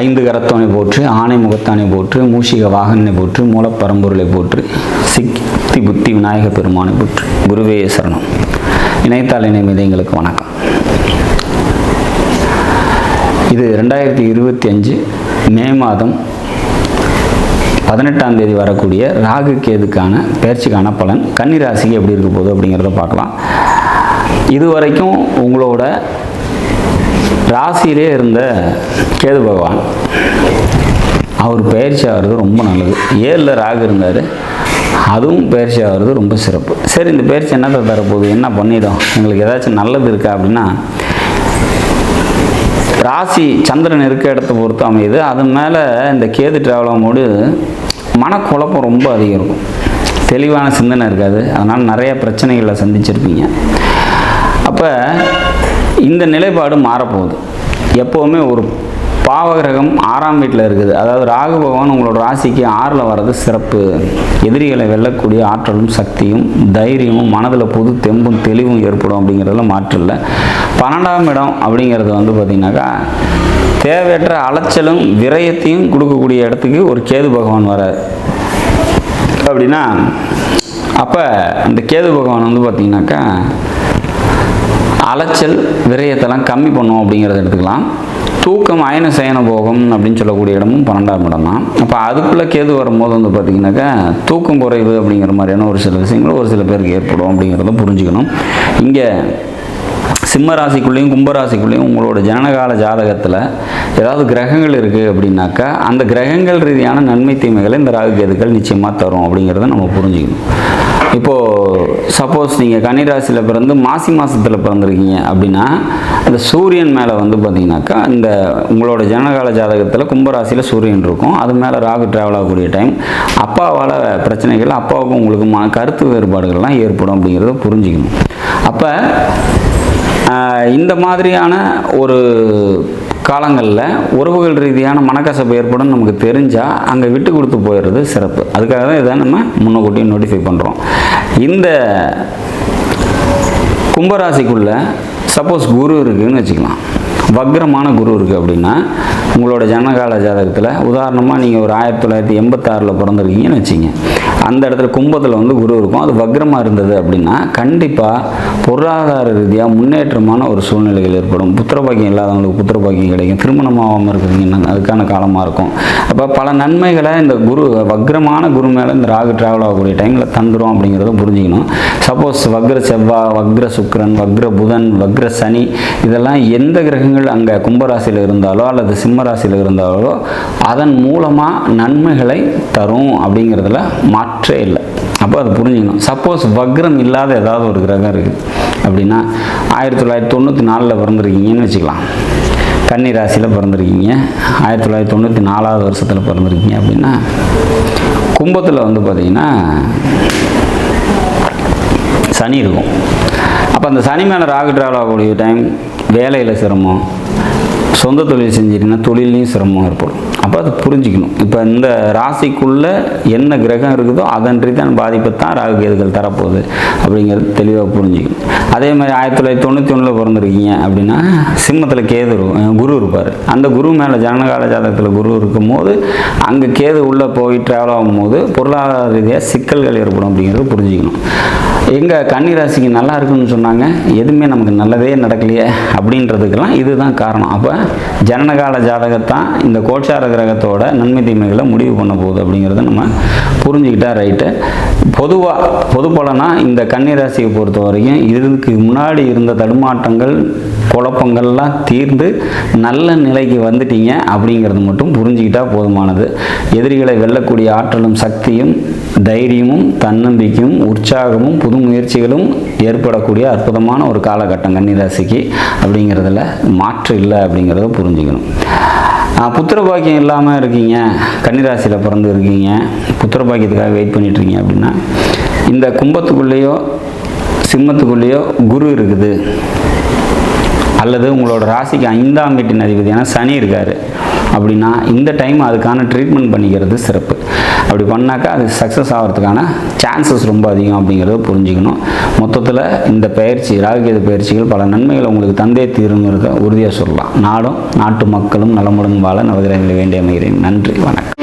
ஐந்து கரத்தவனை போற்று ஆணை முகத்தானை போற்று மூஷிக வாகனனை போற்று மூலப்பரம்பொருளை போற்று சித்தி புத்தி விநாயக பெருமானை போற்று. குருவே சரணம். இணையத்தாள் இணைமீது எங்களுக்கு வணக்கம். இது ரெண்டாயிரத்தி இருபத்தி அஞ்சு மே மாதம் பதினெட்டாம் தேதி வரக்கூடிய ராகு கேதுக்கான பயிற்சிக்கான பலன். கன்னி ராசிக்கு எப்படி இருக்க போகுது அப்படிங்கிறத பார்க்கலாம். இது வரைக்கும் உங்களோட ராசியிலே இருந்த கேது பகவான். அவர் பயிற்சி ஆகிறது ரொம்ப நல்லது. ஏழில் ராகு இருந்தார். அதுவும் பயிற்சி ஆகிறது ரொம்ப சிறப்பு. சரி இந்த பயிற்சி என்னத்தை தரப்போகுது? என்ன பண்ணிடும்? எங்களுக்கு ஏதாச்சும் நல்லது இருக்கா அப்படின்னா ராசி சந்திரன் இருக்க இடத்த பொறுத்து அமையுது. அது மேலே இந்த கேது ட்ராவல் ஆகும்போது மனக்குழப்பம் ரொம்ப அதிகம் இருக்கும். தெளிவான சிந்தனை இருக்காது. அதனால் நிறைய பிரச்சனைகளை சந்திச்சிருப்பீங்க. அப்போ இந்த நிலைப்பாடு மாறப்போகுது. எப்போவுமே ஒரு பாவகிரகம் ஆறாம் வீட்டில் இருக்குது. அதாவது ராகு பகவான் உங்களோட ராசிக்கு ஆறில் வர்றது சிறப்பு. எதிரிகளை வெல்லக்கூடிய ஆற்றலும் சக்தியும் தைரியமும் மனதில் புது தெம்பும் தெளிவும் ஏற்படும் அப்படிங்கிறதுல மாற்றம் இல்லை. பன்னெண்டாம் இடம் அப்படிங்கிறது வந்து பார்த்திங்கனாக்கா தேவையற்ற அலைச்சலும் விரயத்தையும் கொடுக்கக்கூடிய இடத்துக்கு ஒரு கேது பகவான் வர அப்படின்னா அப்போ இந்த கேது பகவான் வந்து பார்த்திங்கனாக்கா அலைச்சல் விரயத்தெல்லாம் கம்மி பண்ணும் அப்படிங்கிறத எடுத்துக்கலாம். தூக்கம் அயன சயன போகம் அப்படின்னு சொல்லக்கூடிய இடமும் பன்னெண்டாம் இடம் தான். அப்போ அதுக்குள்ளே கேது வரும்போது வந்து பார்த்திங்கனாக்கா தூக்கம் குறைவு அப்படிங்கிற மாதிரியான ஒரு சில விஷயங்கள் ஒரு சில பேருக்கு ஏற்படும் அப்படிங்கிறத புரிஞ்சுக்கணும். இங்கே சிம்ம ராசிக்குள்ளேயும் கும்பராசிக்குள்ளேயும் உங்களோட ஜனனகால ஜாதகத்தில் ஏதாவது கிரகங்கள் இருக்குது அப்படின்னாக்கா அந்த கிரகங்கள் ரீதியான நன்மை தீமைகளை இந்த ராகு கேதுக்கள் நிச்சயமாக தரும் அப்படிங்கிறத நம்ம புரிஞ்சுக்கணும். இப்போது சப்போஸ் நீங்கள் கன்னிராசியில் பிறந்து மாசி மாதத்தில் பிறந்திருக்கீங்க அப்படின்னா அந்த சூரியன் மேலே வந்து பார்த்தீங்கன்னாக்கா இந்த உங்களோட ஜனகால ஜாதகத்தில் கும்பராசியில் சூரியன் இருக்கும். அது மேலே ராகு ட்ராவல் ஆகக்கூடிய டைம் அப்பாவால் பிரச்சனைகள் அப்பாவுக்கும் உங்களுக்கு ம கருத்து வேறுபாடுகள்லாம் ஏற்படும் அப்படிங்கிறத புரிஞ்சுக்கணும். அப்போ இந்த மாதிரியான ஒரு காலங்களில் உறவுகள் ரீதியான மனக்கசப்பு ஏற்படும் நமக்கு தெரிஞ்சால் அங்கே விட்டு கொடுத்து போயிடுறது சிறப்பு. அதுக்காக தான் இதை நம்ம முன்னக்கூட்டியே நோட்டிஃபை பண்ணுறோம் இந்த கும்பராசிக்குள்ளே சப்போஸ் குரு இருக்குதுன்னு வச்சுக்கலாம். வக்ரமான குரு இருக்குது அப்படின்னா உங்களோட ஜனகால ஜாதகத்தில் உதாரணமாக நீங்கள் ஒரு ஆயிரத்தி தொள்ளாயிரத்தி எண்பத்தாறில் பிறந்திருக்கீங்கன்னு வச்சுங்க. அந்த இடத்துல கும்பத்தில் வந்து குரு இருக்கும். அது வக்ரமாக இருந்தது அப்படின்னா கண்டிப்பாக பொருளாதார ரீதியாக முன்னேற்றமான ஒரு சூழ்நிலைகள் ஏற்படும். புத்திரபாக்கியம் இல்லாதவங்களுக்கு புத்திரபாக்கியம் கிடைக்கும். திருமணமாகாமல் இருக்கிறீங்கன்னா அதுக்கான காலமாக இருக்கும். அப்போ பல நன்மைகளை இந்த குரு வக்ரமான குரு மேலே இந்த ராகு ட்ராவல் ஆகக்கூடிய டைமில் தந்துடும் அப்படிங்கிறத புரிஞ்சுக்கணும். சப்போஸ் வக்ர செவ்வாய் வக்ர சுக்ரன் வக்ர புதன் வக்ர சனி இதெல்லாம் எந்த கிரகங்கள் அங்கே கும்பராசியில் இருந்தாலோ அல்லது சிம்ம ராசியில் இருந்தாலோ அதன் மூலமாக நன்மைகளை தரும் அப்படிங்கிறதுல மாற்றே இல்லை. அப்போ அது புரிஞ்சுக்கணும். சப்போஸ் வக்ரம் இல்லாத ஏதாவது ஒரு கிரகம் இருக்குது. அப்படின்னா ஆயிரத்தி தொள்ளாயிரத்தி தொண்ணூற்றி நாலில் பிறந்திருக்கீங்கன்னு வச்சுக்கலாம். கன்னி ராசியில் பிறந்திருக்கீங்க. ஆயிரத்தி தொள்ளாயிரத்தி தொண்ணூற்றி நாலாவது வருஷத்தில் பிறந்திருக்கீங்க அப்படின்னா கும்பத்தில் வந்து பார்த்தீங்கன்னா சனி இருக்கும். அப்போ அந்த சனி மேலே ராகு டிராவல் ஆகக்கூடிய டைம் வேலையில் சிரமம். சொந்த தொழில் செஞ்சிட்டிங்கன்னா தொழிலையும் சிரமம் ஏற்படும். அப்போ அதை புரிஞ்சுக்கணும். இப்போ இந்த ராசிக்குள்ளே என்ன கிரகம் இருக்குதோ அதன் ரீதியான பாதிப்பை தான் ராகு கேதுகள் தரப்போகுது அப்படிங்கிறது தெளிவாக புரிஞ்சுக்கணும். அதே மாதிரி ஆயிரத்தி தொள்ளாயிரத்தி தொண்ணூற்றி ஒன்றில் பிறந்திருக்கீங்க அப்படின்னா சிம்மத்தில் கேது இருக்கும் குரு இருப்பார். அந்த குரு மேலே ஜனகால ஜாதகத்தில் குரு இருக்கும்போது அங்கே கேது உள்ளே போய் ட்ராவல் ஆகும்போது பொருளாதார ரீதியாக சிக்கல்கள் ஏற்படும் அப்படிங்கிறத புரிஞ்சுக்கணும். எங்கே கன்னிராசிக்கு நல்லா இருக்குன்னு சொன்னாங்க. எதுவுமே நமக்கு நல்லதே நடக்கலையே அப்படின்றதுக்கெல்லாம் இதுதான் காரணம். அப்போ ஜனனகால ஜாதகத்தான் இந்த கோட்சார கிரகத்தோட நன்மை தீமைகளை முடிவு பண்ண போகுது அப்படிங்கிறத நம்ம புரிஞ்சுக்கிட்டா ரைட்டு. பொதுவாக பொது பலனா இந்த கன்னிராசியை பொறுத்த வரைக்கும் இதுக்கு முன்னாடி இருந்த தடுமாற்றங்கள் குழப்பங்கள்லாம் தீர்ந்து நல்ல நிலைக்கு வந்துட்டீங்க அப்படிங்கிறது மட்டும் புரிஞ்சுக்கிட்டா போதுமானது. எதிரிகளை வெல்லக்கூடிய ஆற்றலும் சக்தியும் தைரியமும் தன்னம்பிக்கையும் உற்சாகமும் புது முயற்சிகளும் ஏற்படக்கூடிய அற்புதமான ஒரு காலகட்டம் கன்னிராசிக்கு அப்படிங்கிறதுல மாற்று இல்லை அப்படிங்கிறத புரிஞ்சுக்கணும். புத்திர பாக்கியம் இல்லாமல் இருக்கீங்க கன்னிராசியில் பிறந்து இருக்கீங்க புத்திர பாக்கியத்துக்காக வெயிட் பண்ணிட்டு இருக்கீங்க அப்படின்னா இந்த கும்பத்துக்குள்ளேயோ சிம்மத்துக்குள்ளேயோ குரு இருக்குது. அல்லது உங்களோட ராசிக்கு ஐந்தாம் வீட்டின் அதிபதியான சனி இருக்கார். அப்படின்னா இந்த டைம் அதுக்கான ட்ரீட்மெண்ட் பண்ணிக்கிறது சிறப்பு. அப்படி பண்ணாக்கா அது சக்ஸஸ் ஆகிறதுக்கான சான்சஸ் ரொம்ப அதிகம் அப்படிங்கிறத புரிஞ்சுக்கணும். மொத்தத்தில் இந்த பயிற்சி ராகுகேது பயிற்சிகள் பல நன்மைகள் உங்களுக்கு தந்தே தீருங்கிறத உறுதியாக சொல்லலாம். நாடும் நாட்டு மக்களும் நலமுடன் வாழ நவதிரங்களை வேண்டிய அமைகிறேன் நன்றி வணக்கம்.